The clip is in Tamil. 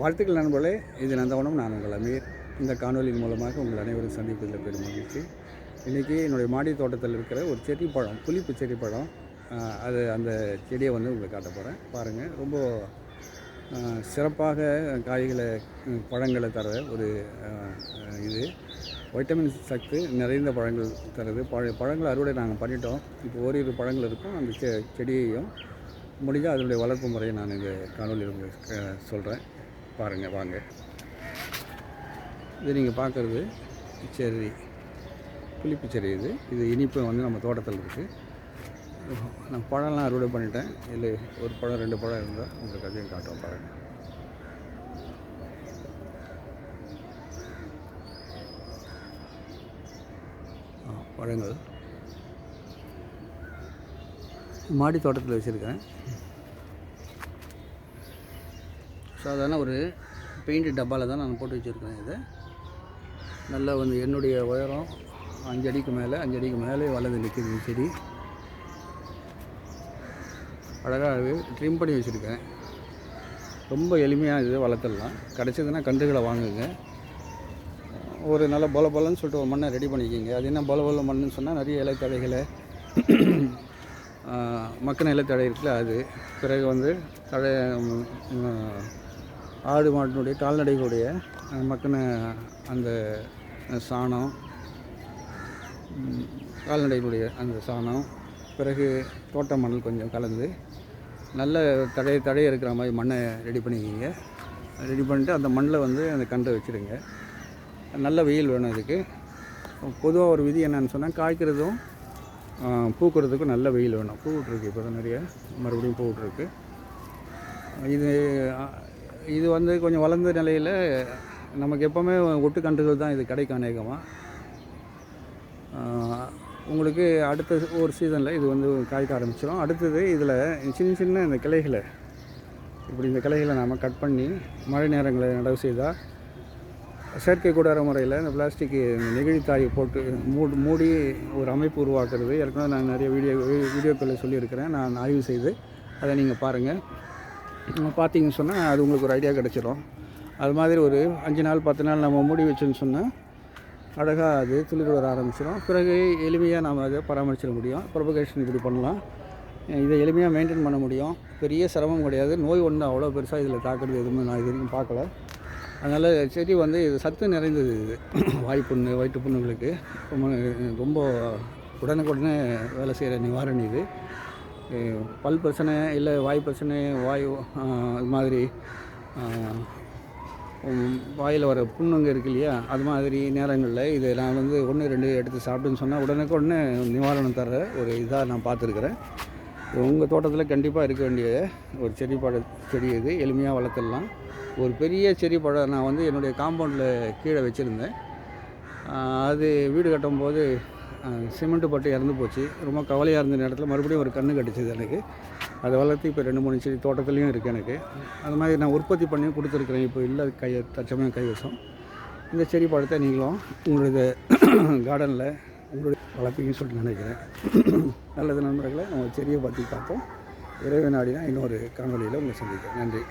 வாழ்த்துக்கள் நண்பர்களே. இது நந்தவனம். நான் உங்கள் அமீர். இந்த காணொலியின் மூலமாக உங்கள் அனைவரும் சந்திப்பதில் பெரும் மகிழ்ச்சி. இன்றைக்கி என்னுடைய மாடி தோட்டத்தில் இருக்கிற ஒரு செடி பழம் புளிப்பு செடி பழம் அது அந்த செடியை வந்து உங்களுக்கு காட்ட போகிறேன் பாருங்கள் ரொம்ப சிறப்பாக காய்களை பழங்களை தர ஒரு இது. வைட்டமின் சத்து நிறைந்த பழங்கள் தருது. பழ பழங்கள் அறுவடை நாங்கள் பண்ணிட்டோம். இப்போ ஓரிரு பழங்கள் இருக்கும். அந்த செ செடியையும் முடிஞ்சால் அதனுடைய வளர்ப்பு முறையை நான் இந்த காணொலியில் உங்களுக்கு சொல்கிறேன் பாருங்கள் வாங்க. இது நீங்கள் பார்க்குறது செர்ரி புளிப்பு செர்ரி இது. இது இனிப்பு வந்து நம்ம தோட்டத்தில் இருக்குது நான் பழம்லாம் அறுவடை பண்ணிட்டேன். இல்லை ஒரு பழம் ரெண்டு பழம் இருந்தால் உங்களுக்கு அதையும் காட்டுவோம் பாருங்கள் பழங்கள். மாடி தோட்டத்தில் வச்சுருக்கேன். சாதாரண ஒரு பெயிண்ட் டப்பாவில் தான் நான் போட்டு வச்சுருக்கேன் இதை. நல்லா வந்து என்னுடைய உயரம் அஞ்சு அடிக்கு மேலே அஞ்சு அடிக்கு மேலே வளர்ந்து நிற்கிது செடி. அழகாக ட்ரிம் பண்ணி வச்சுருக்கேன். ரொம்ப எளிமையாக இது வளர்த்துடலாம். கிடச்சதுன்னா கன்றுகளை வாங்குங்க. ஒரு நல்ல பொல பொலன்னு சொல்லிட்டு ஒரு மண்ணை ரெடி பண்ணிக்கிங்க. அது என்ன பொல பொல மண்ணுன்னு சொன்னால் நிறைய இலைத்தடைகளை மக்கின இலைத்தடை இருக்குல்ல அது. பிறகு வந்து தழை ஆடு மாட்டினுடைய கால்நடைகளுடைய மக்கின அந்த சாணம் கால்நடைகளுடைய அந்த சாணம் பிறகு தோட்ட மணல் கொஞ்சம் கலந்து நல்ல தடை தடை இருக்கிற மாதிரி மண்ணை ரெடி பண்ணிக்கிங்க. ரெடி பண்ணிட்டு அந்த மண்ணில் வந்து அந்த கன்றை வச்சுருங்க. நல்ல வெயில் வேணும் இதுக்கு. பொதுவாக ஒரு விதி என்னன்னு சொன்னால் காய்க்கிறதும் பூக்கிறதுக்கும் நல்ல வெயில் வேணும். பூ விட்ருக்கு இப்போ தான் நிறைய. மறுபடியும் பூ விட்ருக்கு இது இது வந்து கொஞ்சம் வளர்ந்த நிலையில் நமக்கு எப்போவுமே ஒட்டுக்கன்றுகள் தான் இது கிடைக்கும் அநேகமாக உங்களுக்கு அடுத்த ஒரு சீசனில் இது வந்து காய்க்க ஆரம்பிச்சிடும் அடுத்தது இதில் சின்ன சின்ன இந்த கிளைகளை இப்படி இந்த கிளைகளை நாம் கட் பண்ணி மழை நேரங்களை நடவு செய்தால் செயற்கை கூடார முறையில் இந்த பிளாஸ்டிக் இந்த நெகிழித்தாயை போட்டு மூடி மூடி ஒரு அமைப்பு உருவாக்குறது. ஏற்கனவே நான் நிறைய வீடியோ வீடியோக்களை சொல்லியிருக்கிறேன். நான் ஆய்வு செய்து அதை நீங்கள் பாருங்கள் பார்த்தீங்கன்னு சொன்னால் அது உங்களுக்கு ஒரு ஐடியா கிடச்சிரும். அது மாதிரி ஒரு அஞ்சு நாள் பத்து நாள் நம்ம மூடி வச்சோன்னு சொன்னால் அழகாக அது துளிர் வர ஆரம்பிச்சிடும் பிறகு எளிமையாக நாம் அதை பராமரிச்சிட முடியும். ப்ரொபகேஷன் இப்படி பண்ணலாம். இதை எளிமையாக மெயின்டைன் பண்ண முடியும். பெரிய சிரமம் கிடையாது. நோய் ஒன்றும் அவ்வளோ பெருசாக இதில் தாக்குறது எதுவுமே நான் இது வரைக்கும் பார்க்கல. அதனால் செடி வந்து இது சத்து நிறைந்தது இது. வாய்ப்புண்ணு வயிற்று புண்ணுங்களுக்கு ரொம்ப ரொம்ப உடனுக்குடனே வேலை செய்கிற நிவாரணி இது. பல் பிரச்சனை இல்லை வாய் பிரச்சனை வாய் இது மாதிரி வாயில் வர புண்ணுங்க இருக்கு இல்லையா? அது மாதிரி நேரங்களில் இது நான் வந்து ஒன்று ரெண்டு எடுத்து சாப்பிட்டுன்னு சொன்னால் உடனுக்கு உடனே நிவாரணம் தர ஒரு இதாக நான் பார்த்துருக்குறேன். உங்கள் தோட்டத்தில் கண்டிப்பாக இருக்க வேண்டிய ஒரு செடி பழ செடி இது எளிமையாக வளர்த்துடலாம். ஒரு பெரிய செடி பழம் நான் வந்து என்னுடைய காம்பவுண்டில் கீழே வச்சுருந்தேன். அது வீடு கட்டும்போது சிமெண்ட்டு பட்டு இறந்து போச்சு. ரொம்ப கவலையாக இருந்த நேரத்தில் மறுபடியும் ஒரு கன்று கட்டிச்சது எனக்கு. அதை வளர்த்து இப்போ ரெண்டு மூணு செடி தோட்டத்துலேயும் இருக்குது எனக்கு. அது மாதிரி நான் உற்பத்தி பண்ணி கொடுத்துருக்குறேன். இப்போ இல்லை கை தற்சமயம் கைவசம். இந்த செடி பழத்தை நீங்களும் உங்களுடைய கார்டனில் உங்களுடைய வளர்ப்பீங்கன்னு சொல்லிட்டு நினைக்கிறேன். நல்லது நண்பர்களை நம்ம செடியை பற்றி பார்ப்போம். இரவு நாடினா இன்னொரு காணொலியில் உங்களை சந்திக்கிறேன். நன்றி.